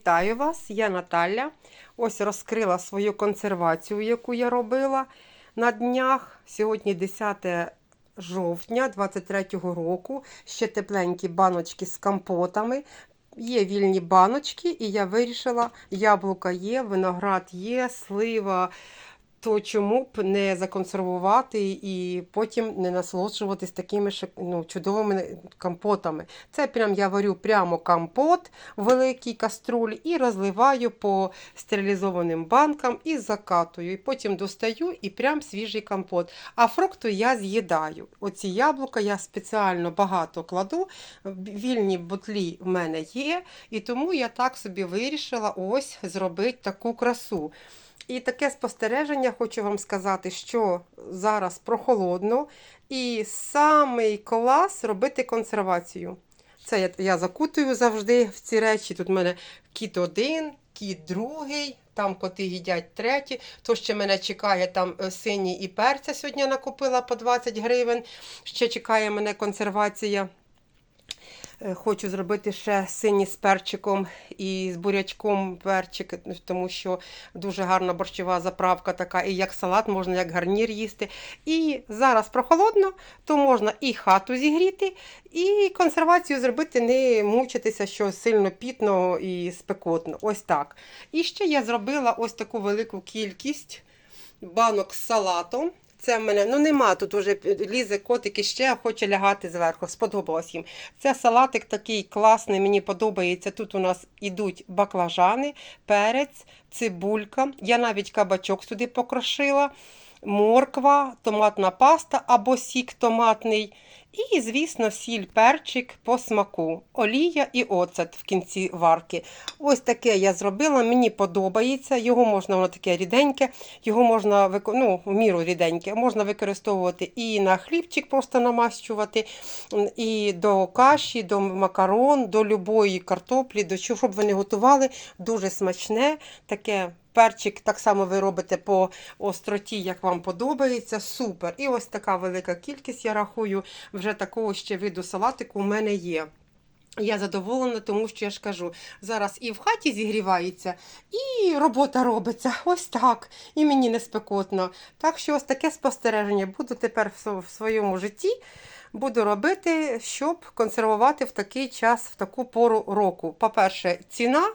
Вітаю вас, я Наталя. Ось розкрила свою консервацію, яку я робила на днях. Сьогодні 10 жовтня 23-го року. Ще тепленькі баночки з компотами. Є вільні баночки, і я вирішила, яблука є, виноград є, слива. То чому б не законсервувати і потім не насолоджуватись такими ну, чудовими компотами. Це прям я варю прямо компот в великій каструлі і розливаю по стерилізованим банкам і закатую. І потім достаю і прям свіжий компот. А фрукти я з'їдаю. Оці яблука я спеціально багато кладу. Вільні бутлі в мене є, і тому я так собі вирішила ось зробити таку красу. І таке спостереження хочу вам сказати, що зараз прохолодно, і самий клас робити консервацію. Це я, я закутую завжди в ці речі. Тут в мене кіт один, кіт другий, там коти їдять третій. То ще мене чекає там е, синій і перця. Сьогодні накупила по 20 гривень. Ще чекає мене консервація. Е, Хочу зробити ще сині з перчиком і з бурячком перчик, тому що дуже гарна борщова заправка така, і як салат можна, як гарнір їсти. І зараз прохолодно, то можна і хату зігріти, і консервацію зробити, не мучитися, що сильно пітно і спекотно. Ось так. І ще я зробила ось таку велику кількість банок з салатом. Це в мене, ну нема тут уже лізе котик і ще хоче лягати зверху. Сподобалось їм. Це салатик такий класний, мені подобається. Тут у нас ідуть баклажани, перець, цибулька. Я навіть кабачок сюди покрошила, морква, томатна паста або сік томатний. І, звісно, сіль, перчик по смаку, олія і оцет в кінці варки. Ось таке я зробила, мені подобається. Його можна, воно таке ріденьке, його можна ну, в міру ріденьке, можна використовувати і на хлібчик, просто намащувати, і до каші, до макарон, до любої картоплі, до чого, щоб вони готували. Дуже смачне, таке. Перчик так само ви робите по остроті, як вам подобається. Супер. І ось така велика кількість, я рахую, вже такого ще виду салатику у мене є. Я задоволена, тому що я ж кажу, зараз і в хаті зігрівається, і робота робиться. Ось так. І мені не спекотно. Так що ось таке спостереження буду тепер в своєму житті. Буду робити, щоб консервувати в такий час, в таку пору року. По-перше, ціна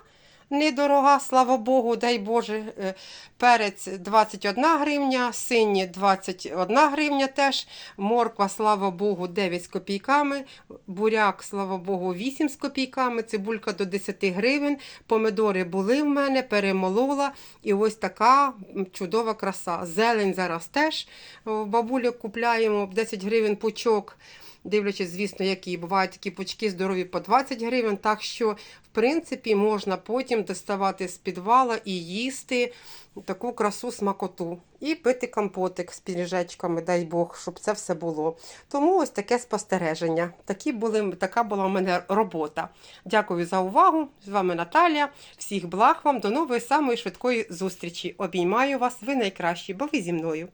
недорога, слава Богу, дай Боже. Е, Перець 21 гривня, сині 21 гривня теж, морква, слава Богу, 9 з копійками, буряк, слава Богу, 8 з копійками, цибулька до 10 гривень, помидори були в мене, перемолола. І ось така чудова краса. Зелень зараз теж в бабулі купляємо 10 гривень пучок. Дивлячись, звісно, які бувають такі пучки здорові по 20 гривень. Так що, в принципі, можна потім доставати з підвала і їсти таку красу смакоту. І пити компотик з піріжечками, дай Бог, щоб це все було. Тому ось таке спостереження. Такі були, така була в мене робота. Дякую за увагу. З вами Наталія. Всіх благ вам, до нової самої швидкої зустрічі. Обіймаю вас, ви найкращі, бо ви зі мною.